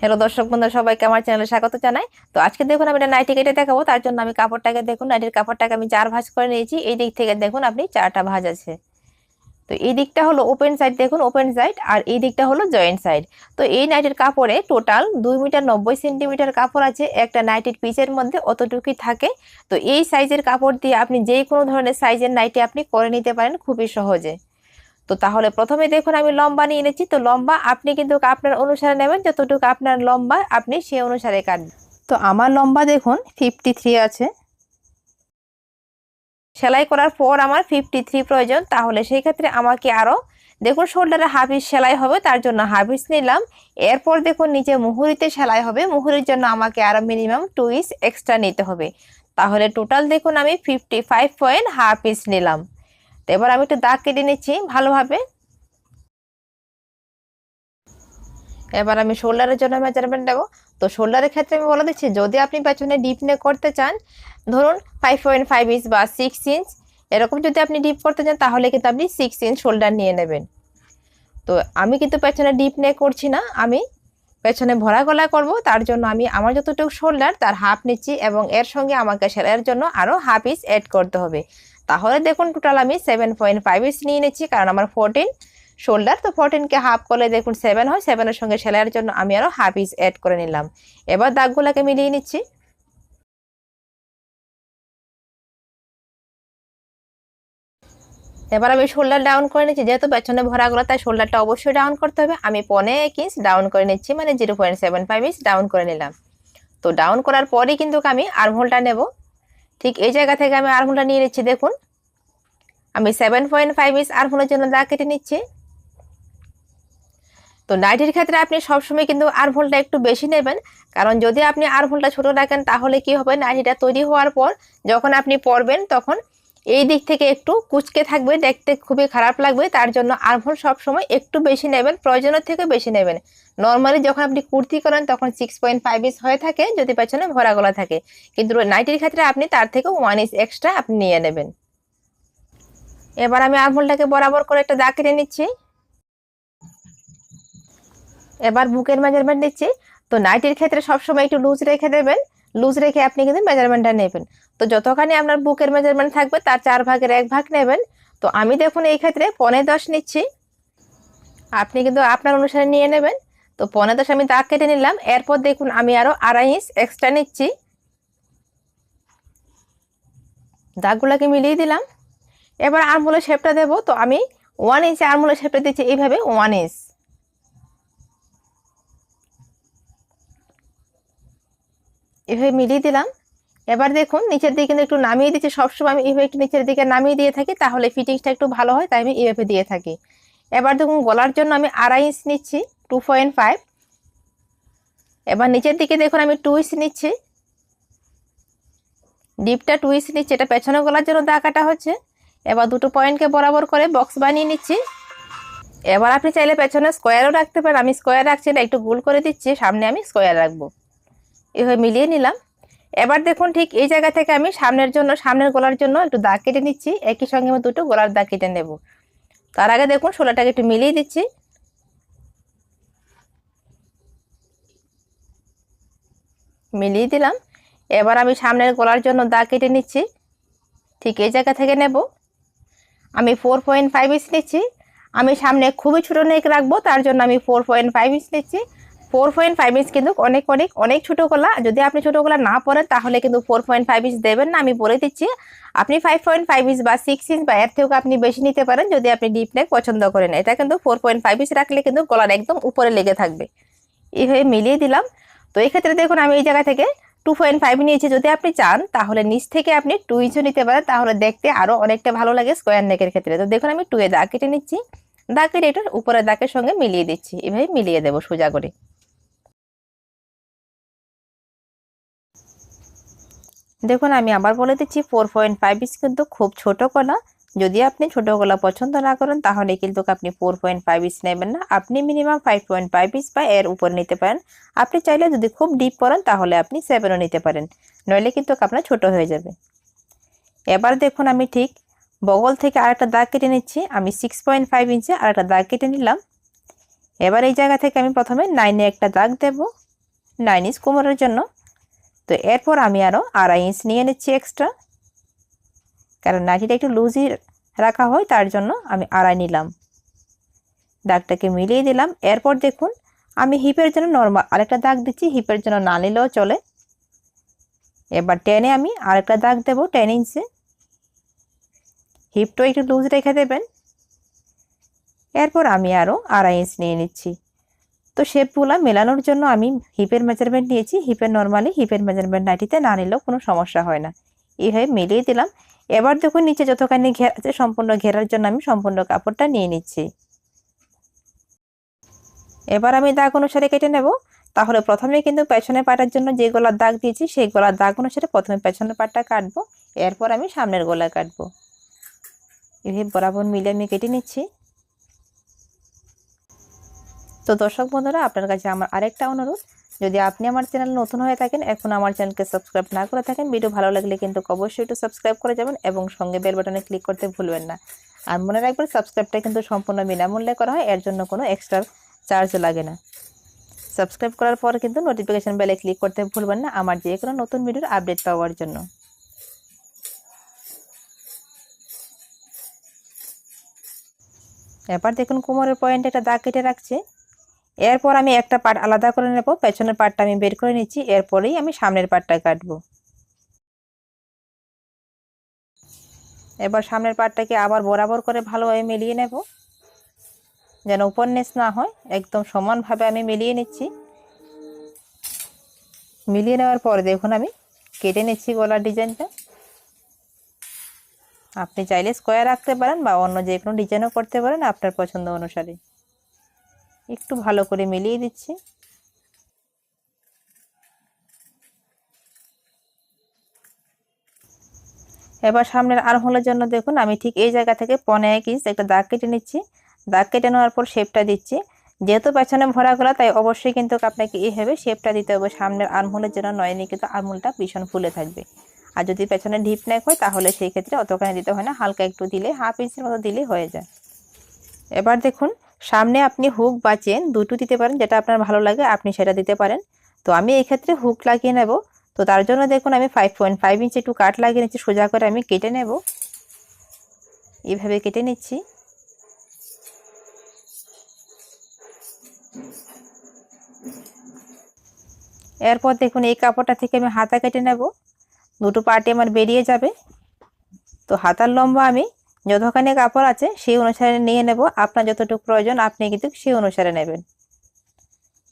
Hello দর্শক বন্ধু, সবাইকে আমার চ্যানেলে স্বাগত জানাই। তো আজকে দেখুন আমি এটা নাইটি কেটে দেখাবো, তার জন্য আমি কাপড়টাকে দেখুন নাইটির কাপড়টাকে আমি চার ভাঁজ করে নিয়েছি। এই দিক থেকে দেখুন আপনি চারটা ভাঁজ আছে। তো এই দিকটা হলো ওপেন সাইড দেখুন ওপেন সাইড আর এই দিকটা হলো জয়েন্ট সাইড তো এই নাইটের কাপড়ে টোটাল দুই মিটার নব্বই সেন্টিমিটার কাপড় আছে, একটা নাইটের পিসের মধ্যে অতটুকুই থাকে। তো এই সাইজের কাপড় দিয়ে আপনি যে কোনো ধরনের সাইজের নাইটি আপনি করে নিতে পারেন খুবই সহজে। তো তাহলে প্রথমে দেখুন আমি লম্বা নিয়ে এনেছি তো লম্বা আপনি কিন্তু আপনার অনুসারে নেবেন, যতটুকু আপনার লম্বা আপনি সেই অনুসারে কাটবেন। তো আমার লম্বা দেখুন ফিফটি আছে। সেলাই করার পর আমার ফিফটি থ্রি প্রয়োজন, তাহলে সেই ক্ষেত্রে আমাকে আরও দেখুন শোল্ডারে হাফিস সেলাই হবে, তার জন্য হাফিস নিলাম। এরপর দেখুন নিচে মুহুরিতে সেলাই হবে, মুহুরির জন্য আমাকে আরও মিনিমাম টু ইস এক্সট্রা নিতে হবে। তাহলে টোটাল দেখুন আমি ফিফটি ফাইভ পয়েন্ট হাফ ইস নিলাম। তো এবার আমি একটু দাগ কেটে নিচ্ছি ভালোভাবে। এবার আমি শোল্ডারের জন্য মেজারমেন্ট নেব। তো শোল্ডারের ক্ষেত্রে আমি বলে দিচ্ছি, যদি আপনি পেছনে ডিপ নে করতে চান, ধরুন ফাইভ পয়েন্ট ফাইভ ইঞ্চ বা সিক্স ইঞ্চ এরকম যদি আপনি ডিপ করতে চান, তাহলে কিন্তু আপনি সিক্স ইঞ্চ শোল্ডার নিয়ে নেবেন। তো আমি কিন্তু পেছনে ডিপ নে করছি না, আমি পেছনে ভরা গলা করব, তার জন্য আমি আমার যতটুকু শোল্ডার তার হাফ নিচ্ছি এবং এর সঙ্গে আমাকে সেলাইয়ের জন্য আরও হাফ ইঞ্চ অ্যাড করতে হবে। তাহলে দেখুন টোটাল আমি সেভেন পয়েন্ট ফাইভ ইঞ্চ নিয়ে নিচ্ছি, কারণ আমার ফোরটিন শোল্ডার তো ফোরটিনকে হাফ করলে দেখুন সেভেন হয় সেভেনের সঙ্গে সেলাইয়ের জন্য আমি আরও হাফ ইঞ্চ অ্যাড করে নিলাম। এবার দাগগুলোকে মিলিয়ে নিচ্ছি। এবার আমি শোল্ডার ডাউন করে নিচ্ছি, যেহেতু পেছনে ভরাগুলো, তাই শোল্ডারটা অবশ্যই ডাউন করতে হবে। আমি পনে এক ইঞ্চ ডাউন করে নিচ্ছি মানে zero point seven five inch down করে নিলাম। তো ডাউন করার পরেই কিন্তু আমি আর্মহোলটা নেব। ঠিক এই জায়গা থেকে আমি আর্মহোলটা নিয়ে নিচ্ছি, দেখুন। আমি সেভেন পয়েন্ট ফাইভ ইঞ্চ আর্মহোলের জন্য দাগ কেটে নিচ্ছি। তো নাইটির ক্ষেত্রে আপনি সবসময় কিন্তু আর্মহোলটা একটু বেশি নেবেন। কারণ যদি আপনি আর্মহোলটা ছোট রাখেন, তাহলে কি হবে? নাইটিটা তৈরি হওয়ার পর যখন আপনি পরবেন তখন এই দিক থেকে একটু কুচকে থাকবে, দেখতে খুবই খারাপ লাগবে। তার জন্য আর্মহোল সবসময় একটু বেশি নেবেন, প্রয়োজনের থেকে বেশি নেবেন। নর্মালি যখন আপনি কুর্তি করেন, তখন সিক্স পয়েন্ট ফাইভ ইঞ্চ হয়ে থাকে, যদি পেছনে ভরা গলা থাকে। কিন্তু নাইটির ক্ষেত্রে আপনি তার থেকে ওয়ান ইঞ্চ এক্সট্রা আপনি নিয়ে নেবেন। এবার আমি আর্মহোলটাকে বরাবর করে একটা দাগ কেটে নিচ্ছি। এবার বুকের মেজারমেন্ট নিচ্ছি। তো নাইটির ক্ষেত্রে সবসময় একটু লুজ রেখে দেবেন। লুজ রেখে আপনি কিন্তু মেজারমেন্টটা নেবেন। তো যতখানি আপনার বুকের মেজারমেন্ট থাকবে, তার চার ভাগের এক ভাগ নেবেন। তো আমি দেখুন এই ক্ষেত্রে পনেরো দশ নিচ্ছি। আপনি কিন্তু আপনার অনুসারে নিয়ে নেবেন। তো পনেরো দশ আমি দাগ কেটে নিলাম। এরপর দেখুন আমি আরও আড়াই ইঞ্চ এক্সট্রা নিচ্ছি। দাগগুলোকে মিলিয়ে দিলাম। এবার আরমোলের শেপটা দেবো। তো আমি ওয়ান ইঞ্চে আরমোলের শেপটা দিচ্ছি। এইভাবে ওয়ান ইঞ্চ এভাবে মিলিয়ে দিলাম। এবার দেখুন, নিচের দিকে কিন্তু একটু নামিয়ে দিচ্ছি। সবসময় আমি এইভাবে একটু নিচের দিকে নামিয়ে দিয়ে থাকি, তাহলে ফিটিংসটা একটু ভালো হয়, তাই আমি এইভাবে দিয়ে থাকি। এবার দেখুন, গলার জন্য আমি আড়াই ইঞ্চ নিচ্ছি টু পয়েন্ট ফাইভ এবার নিচের দিকে দেখুন, আমি টু ইঞ্চ নিচ্ছি। ডিপটা টু ইঞ্চ নিচ্ছি, এটা পেছনে গলার জন্য দা কাটা হচ্ছে। এবার দুটো পয়েন্টকে বরাবর করে বক্স বানিয়ে নিচ্ছি। এবার আপনি চাইলে পেছনে স্কোয়ারও রাখতে পারেন। আমি স্কোয়ার রাখছি না, একটু গোল করে দিচ্ছি, সামনে আমি স্কোয়ার রাখব। এভাবে মিলিয়ে নিলাম। এবার দেখুন ঠিক এই জায়গা থেকে আমি সামনের জন্য, সামনের গলার জন্য একটু দাগ কেটে নিচ্ছি। একই সঙ্গে আমি দুটো গলার দাগ কেটে নেব। তার আগে দেখুন ষোলোটাকে একটু মিলিয়ে দিচ্ছি। মিলিয়ে দিলাম। এবার আমি সামনের গলার জন্য দাগ কেটে নিচ্ছি। ঠিক এই জায়গা থেকে নেব। আমি ফোর পয়েন্ট ফাইভ ইঞ্চ নিচ্ছি। আমি সামনে খুবই ছোটো নেক রাখব, তার জন্য আমি ফোর পয়েন্ট ফাইভ ইঞ্চ নিচ্ছি। ফোর পয়েন্ট ফাইভ ইঞ্চ কিন্তু অনেক অনেক অনেক ছোটো গলা। যদি আপনি ছোটো গলা না পরেন, তাহলে কিন্তু ফোর পয়েন্ট ফাইভ ইঞ্চ দেবেন না, আমি বলে দিচ্ছি। আপনি ফাইভ পয়েন্ট ফাইভ ইঞ্চ বা সিক্স ইঞ্চ বা এর থেকেও আপনি বেশি নিতে পারেন, যদি আপনি ডিপ নেক পছন্দ করেন। এটা কিন্তু ফোর পয়েন্ট ফাইভ ইঞ্চ রাখলে কিন্তু গলার একদম উপরে লেগে থাকবে। এইভাবে মিলিয়ে দিলাম। তো এই ক্ষেত্রে দেখুন, আমি এই জায়গা থেকে টু পয়েন্ট ফাইভ নিয়েছি। যদি আপনি চান, তাহলে নিচ থেকে আপনি টু ইঞ্চও নিতে পারেন। তাহলে দেখতে আরও অনেকটা ভালো লাগে স্কোয়ার নেকের ক্ষেত্রে। তো দেখুন, আমি টু এ দাগ কেটে নিচ্ছি। দাগ কেটে এটার উপরের দাগের সঙ্গে মিলিয়ে দিচ্ছি। এভাবে মিলিয়ে দেবো সোজা করে। দেখুন, আমি আবার বলে দিচ্ছি ফোর পয়েন্ট ফাইভ ইঞ্চ কিন্তু খুব ছোট গলা যদি আপনি ছোট গলা পছন্দ না করেন, তাহলে কিন্তু আপনি ফোর পয়েন্ট ফাইভ ইঞ্চ নেবেন না। আপনি minimum five point five inch বা এর উপর নিতে পারেন। আপনি চাইলে যদি খুব ডিপ করেন, তাহলে আপনি সেভেনও নিতে পারেন। নইলে কিন্তু আপনার ছোট হয়ে যাবে। এবার দেখুন, আমি ঠিক বগল থেকে আরেকটা দাগ কেটে নিচ্ছি। আমি সিক্স পয়েন্ট ফাইভ ইঞ্চে আরেকটা দাগ কেটে নিলাম। এবার এই জায়গা থেকে আমি প্রথমে নাইনে একটা দাগ দেব। নাইন ইঞ্চ কোমরের জন্য। তো এরপর আমি আরও আড়াই ইঞ্চ নিয়ে নিচ্ছি এক্সট্রা কারণ নাটিটা একটু লুজই রাখা হয়, তার জন্য আমি আড়াই নিলাম। দাগটাকে মিলিয়ে দিলাম। এরপর দেখুন, আমি হিপের জন্য নর্মাল আরেকটা দাগ দিচ্ছি হিপের জন্য না নিলেও চলে। এবার টেনে আমি আরেকটা দাগ দেবো টেন ইঞ্চে হিপটাও একটু লুজ রেখে দেবেন। এরপর আমি আরও আড়াই ইঞ্চ নিয়ে নিচ্ছি। তো শেপগুলো মেলানোর জন্য আমি হিপের মেজারমেন্ট নিয়েছি। হিপের নর্মালি হিপের মেজারমেন্ট নাইটিতে না নিলেও কোনো সমস্যা হয় না। এইভাবে মিলিয়ে দিলাম। এবার দেখুন নিচে যতখানি ঘের আছে, সম্পূর্ণ ঘেরার জন্য আমি সম্পূর্ণ কাপড়টা নিয়ে নিচ্ছি। এবার আমি দাগ অনুসারে কেটে নেব। তাহলে প্রথমে কিন্তু পেছনের পাটার জন্য যে গলার দাগ দিয়েছি, সেই গলার দাগ অনুসারে প্রথমে পেছনের পাটটা কাটবো। এরপর আমি সামনের গলা কাটবো। এভাবে বরাবর মিলে আমি কেটে নিচ্ছি। তো দর্শক বন্ধুরা, আপনার কাছে আমার আরেকটা অনুরোধ। যদি আপনি আমার চ্যানেল নতুন হয়ে থাকেন, এখন আমার চ্যানেলকে সাবস্ক্রাইব না করে থাকেন, ভিডিও ভালো লাগলে কিন্তু অবশ্যই একটু সাবস্ক্রাইব করে যাবেন এবং সঙ্গে বেল বাটনে ক্লিক করতে ভুলবেন না। আর মনে রাখবেন, সাবস্ক্রাইবটা কিন্তু সম্পূর্ণ বিনামূল্যে করা হয়, এর জন্য কোনো এক্সট্রা চার্জ লাগে না। সাবস্ক্রাইব করার পর কিন্তু নোটিফিকেশান বেলে ক্লিক করতে ভুলবেন না, আমার যে কোনো নতুন ভিডিওর আপডেট পাওয়ার জন্য। এবার দেখুন, কোমরের পয়েন্টে একটা দাগ কেটে রাখছে। এরপর আমি একটা পার্ট আলাদা করে নেব, পেছনের পার্টটা আমি বের করে নিচ্ছি, এরপরেই আমি সামনের পার্টটা কাটবো। এবার সামনের পার্টটাকে আবার বরাবর করে ভালোভাবে মিলিয়ে নেব, যেন উপন্যাস না হয়, একদম সমানভাবে আমি মিলিয়ে নিচ্ছি। মিলিয়ে নেওয়ার পর দেখুন আমি কেটে নিচ্ছি গলার ডিজাইনটা। আপনি চাইলে স্কোয়ার রাখতে পারেন বা অন্য যে কোনো ডিজাইনও করতে পারেন আপনার পছন্দ অনুসারে। একটু ভালো করে মিলিয়ে দিচ্ছি। এবার সামনের আর্মহোলের জন্য দেখুন, আমি ঠিক এই জায়গা থেকে পনে এক ইঞ্চ একটা দাগ কেটে নিচ্ছি। দাগ কেটে নেওয়ার পর শেপটা দিচ্ছি। যেহেতু পেছনে ভরা গলা তাই অবশ্যই কিন্তু আপনাকে এইভাবে শেপটা দিতে হবে। সামনের আর্মহোলের জন্য নয়নি কিন্তু আর্মহোলটা ভীষণ ফুলে থাকবে। আর যদি পেছনে ঢিপ নেক হয়, তাহলে সেই ক্ষেত্রে অতখানি দিতে হয় না। হালকা একটু দিলে, হাফ ইঞ্চের মতো দিলেই হয়ে যায়। এবার দেখুন সামনে আপনি হুক বা চেন দুটো দিতে পারেন, যেটা আপনার ভালো লাগে, আপনি সেটা দিতে পারেন। তো আমি এই ক্ষেত্রে হুক লাগিয়ে নেব। তো তার জন্য দেখুন, আমি ফাইভ পয়েন্ট ফাইভ ইঞ্চি একটু কাট লাগিয়ে নিচ্ছি, সোজা করে আমি কেটে নেব। এইভাবে কেটে নিচ্ছি। এরপর দেখুন, এই কাপড়টা থেকে আমি হাতা কেটে নেব। দুটো পার্টি আমার বেরিয়ে যাবে। তো হাতার লম্বা আমি যতখানি কাপড় আছে, সেই অনুসারে নিয়ে নেব। আপনার যতটুকু প্রয়োজন, আপনি কিন্তু সেই অনুসারে নেবেন।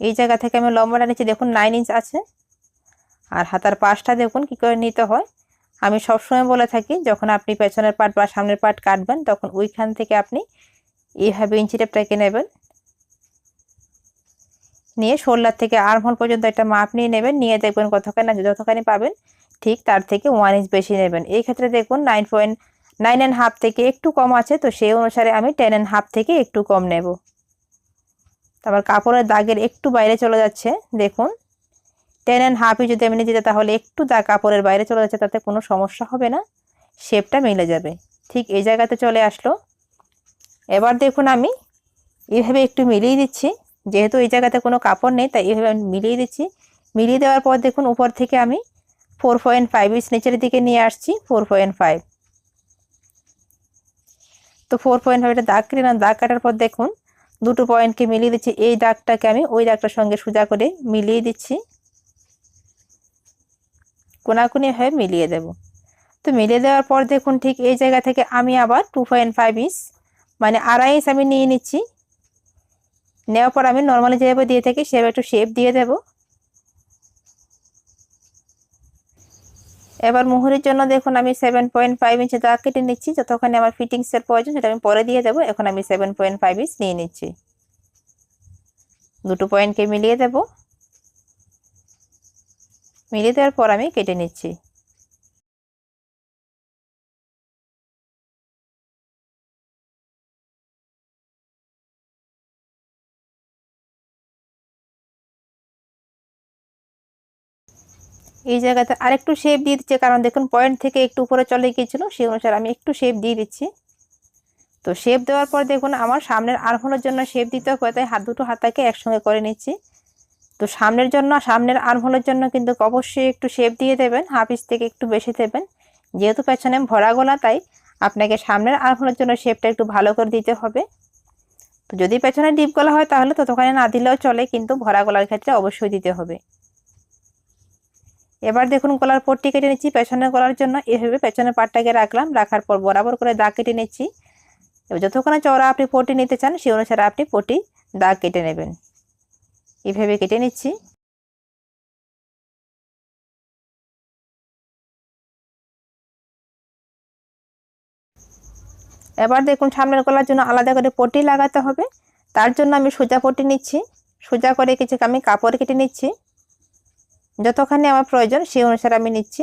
এই জায়গা থেকে আমি লম্বাটা নিচ্ছি। দেখুন নাইন ইঞ্চ আছে। আর হাতার পাশটা দেখুন, কী করে নিতে হয়। আমি সবসময় বলে থাকি, যখন আপনি পেছনের পাট বা সামনের পাট কাটবেন, তখন ওইখান থেকে আপনি এইভাবে ইঞ্চি টেপটাকে নেবেন। নিয়ে শোল্ডার থেকে আর্মহোল পর্যন্ত একটা মাপ নিয়ে নেবেন। নিয়ে দেখবেন কতখানি, যতখানি পাবেন, ঠিক তার থেকে ওয়ান ইঞ্চ বেশি নেবেন। এই ক্ষেত্রে দেখুন nine point nine and half থেকে একটু কম আছে, তো সেই অনুসারে আমি টেন অ্যান্ড হাফ থেকে একটু কম নেব। তারপর কাপড়ের দাগের একটু বাইরে চলে যাচ্ছে, দেখুন। টেন অ্যান্ড হাফই যদি আমি নিতে তাহলে একটু দাগ কাপড়ের বাইরে চলে যাচ্ছে, তাতে কোনো সমস্যা হবে না। শেপটা মিলে যাবে। ঠিক এই জায়গাতে চলে আসলো। এবার দেখুন আমি এইভাবে একটু মিলিয়ে দিচ্ছি। যেহেতু এই জায়গাতে কোনো কাপড় নেই, তাই এইভাবে আমি মিলিয়ে দিচ্ছি। মিলিয়ে দেওয়ার পর দেখুন, উপর থেকে আমি ফোর পয়েন্ট ফাইভ ইঞ্চ নিচের দিকে নিয়ে আসছি ফোর পয়েন্ট ফাইভ তো ফোর পয়েন্ট ফাইভটা দাগ কেটে না দাগ কাটার পর দেখুন, দুটো পয়েন্টকে মিলিয়ে দিচ্ছি। এই দাগটাকে আমি ওই দাগটার সঙ্গে সোজা করে মিলিয়ে দিচ্ছি। কোনাকুনিভাবে মিলিয়ে দেব। তো মিলিয়ে দেওয়ার পর দেখুন, ঠিক এই জায়গা থেকে আমি আবার টু পয়েন্ট ফাইভ ইঞ্চ মানে আড়াই ইঞ্চ আমি নিয়ে নিচ্ছি। নেওয়ার পর আমি নর্মালি যেভাবে দিয়ে থাকি, সেভাবে একটু শেপ দিয়ে দেব। এবার মুহুরির জন্য দেখুন আমি সেভেন পয়েন্ট ফাইভ ইঞ্চি দাগ কেটে নিচ্ছি যতক্ষণে আমার ফিটিংসের প্রয়োজন সেটা আমি পরে দিয়ে দেবো, এখন আমি সেভেন পয়েন্ট ফাইভ ইঞ্চ নিয়ে নিচ্ছি। দুটো পয়েন্টকে মিলিয়ে দেব। মিলিয়ে দেওয়ার পর আমি কেটে নিচ্ছি। এই জায়গাতে আরেকটু শেপ দিয়ে দিচ্ছে। কারণ দেখুন পয়েন্ট থেকে একটু উপরে চলে গিয়েছিল, সেই অনুসারে আমি একটু শেপ দিয়ে দিচ্ছি। তো শেপ দেওয়ার পর দেখুন, আমার সামনের আর্মহোলের জন্য শেপ দিতে হবে, তাই হাত দুটো হাতাকে একসঙ্গে করে নিচ্ছি। তো সামনের জন্য, সামনের আর্মহোলের জন্য কিন্তু অবশ্যই একটু শেপ দিয়ে দেবেন হাফ থেকে একটু বেশি দেবেন। যেহেতু পেছনে ভরা গলা, তাই আপনাকে সামনের আর্মহোলের জন্য শেপটা একটু ভালো করে দিতে হবে। তো যদি পেছনে ডিপ গলা হয়, তাহলে ততক্ষণে না দিলেও চলে, কিন্তু ভরা গলার ক্ষেত্রে অবশ্যই দিতে হবে। এবার দেখুন গলার পট্টি কেটে নিচ্ছি, পেছনের গলার জন্য এভাবে পেছনের পাটটাকে রাখলাম, রাখার পর বরাবর করে দাগ কেটে নিচ্ছি। এবার যতক্ষণে চওড়া আপনি পটি নিতে চান, সেই অনুসারে আপনি পটি দাগ কেটে নেবেন। এভাবে কেটে নিচ্ছি। এবার দেখুন সামনের গলার জন্য আলাদা করে পটি লাগাতে হবে। তার জন্য আমি সোজা পটি নিচ্ছি। সোজা করে কিছু আমি কাপড় কেটে নিচ্ছি। যতখানি আমার প্রয়োজন সেই অনুসারে আমি নিচ্ছি।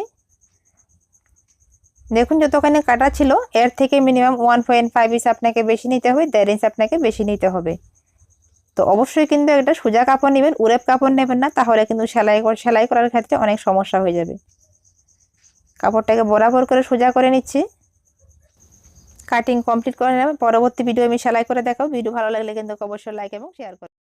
দেখুন যতখানি কাটা ছিল, এর থেকে minimum one point five inch আপনাকে বেশি নিতে হবে, দেড় ইঞ্চ আপনাকে বেশি নিতে হবে। তো অবশ্যই কিন্তু একটা সোজা কাপড় নেবেন, উরেপ কাপড় নেবেন না, তাহলে কিন্তু সেলাই সেলাই করার ক্ষেত্রে অনেক সমস্যা হয়ে যাবে। কাপড়টাকে বরাবর করে সোজা করে নিচ্ছি। কাটিং কমপ্লিট করে নেবেন পরবর্তী ভিডিও আমি সেলাই করে দেখাবো। ভিডিও ভালো লাগলে কিন্তু অবশ্যই লাইক এবং শেয়ার করুন